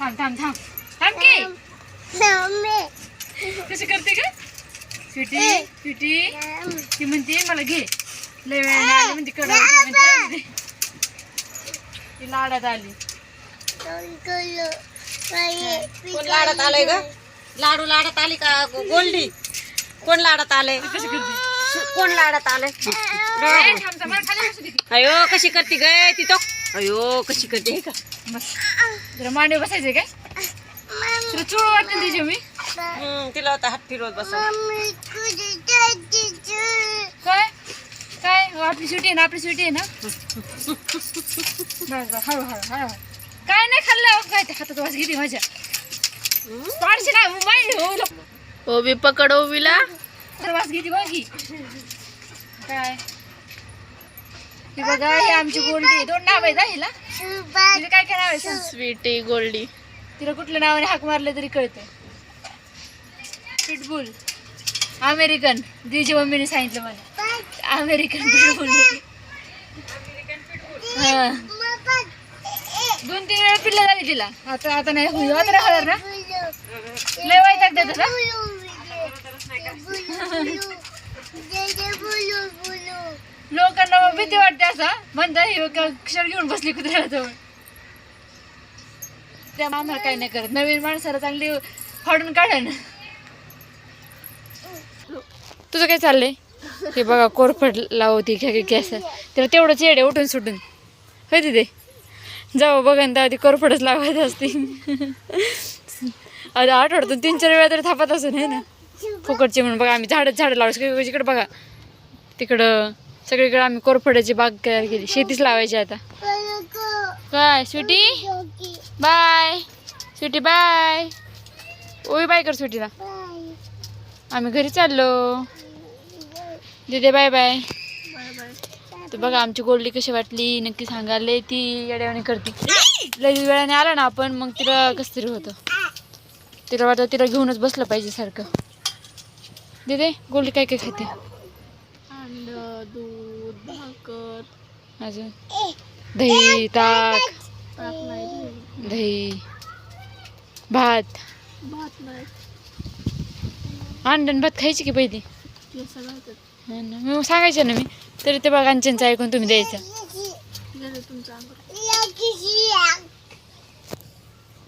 थांब थांब थांब. थांब की. कशी करते का स्वीटी स्वीटी ती म्हणते मला घे. लय वेळाने आली म्हणते कडा म्हणते ती लाडात आली. कोण लाडत आलंय ग? लाडू लाडत आली का गोल्डी? कोण लाडत आलंय? कशी करते? कोण लाडत आलंय. अयो कशी करते ग? ती तो. अयो कशी करते का? बस जरा मांडे बसायचे काय? तुला चूळ वाटते तिची मी? हम्म, तिला आता हात फिरवत बस काय? काय? हो, आपली सुटी आहे ना आपली सुटी आहे ना? बस बस हळू हळू हळू हळू. काय नाही खाल्लं? हो, काय ते हातात वास घेते माझ्या. पाडशी ना माहिती हो ओबी पकड ओबीला तर वास घेते बघी काय? हे बघा हे आमची गोल्डी दोन नाव आहेत हा हिला? तिला काय काय नाव आहे सांग. स्वीटी गोल्डी. तिला कुठल्या नावाने हाक मारले तरी कळतं पिटबुल अमेरिकन दिजी मम्मीने सांगितलं मला. अमेरिकन पिटबुल हा. दोन तीन वेळा पिल्लं झाली तिला. आता आता नाही होईल. आता नाही होणार ना? लय वाईट देतात ना? लोकांना भीती वाटते असा म्हणता हे का क्षण घेऊन बसली कुत्र्याला जवळ त्या मामा काही नाही करत. नवीन माणसाला चांगली फाडून ना. तुझं काय चाललंय? हे बघा कोरफड लावती गॅस त्याला तेवढंच येडे उठून सुटून. होय तिथे? जाऊ बघा ना ती कोरफडच लावायचं असते आता आठवड्यातून तीन चार वेळा तरी थापत असून आहे ना? फुकटचे म्हणून बघा आम्ही झाडं झाडं लावायची इकडे बघा. तिकडं सगळीकडे आम्ही कोरफड्याची बाग तयार केली. शेतीच लावायची आता. काय स्वीटी? बाय. Sweety bye. ओय बाय कर स्वीटीला. आम्ही घरी चाललो. दिदे बाय बाय. तर बघा आमची गोल्डी कशी वाटली. नक्की सांगायला ती येड्यावाने करते. लई वेळाने आला ना आपण मग तिला कसं तरी होतं. तिला वाटतं तिला घेऊनच बसलं पाहिजे सारखं. दिदे गोल्डी काय काय खाते? अजून? दही ताक. दही. भात. भात नाही. अंडण भात खायची की पहिली? मग सांगायचं ना मी. तरी ते बघांच्यांचं ऐकून तुम्ही द्यायचं.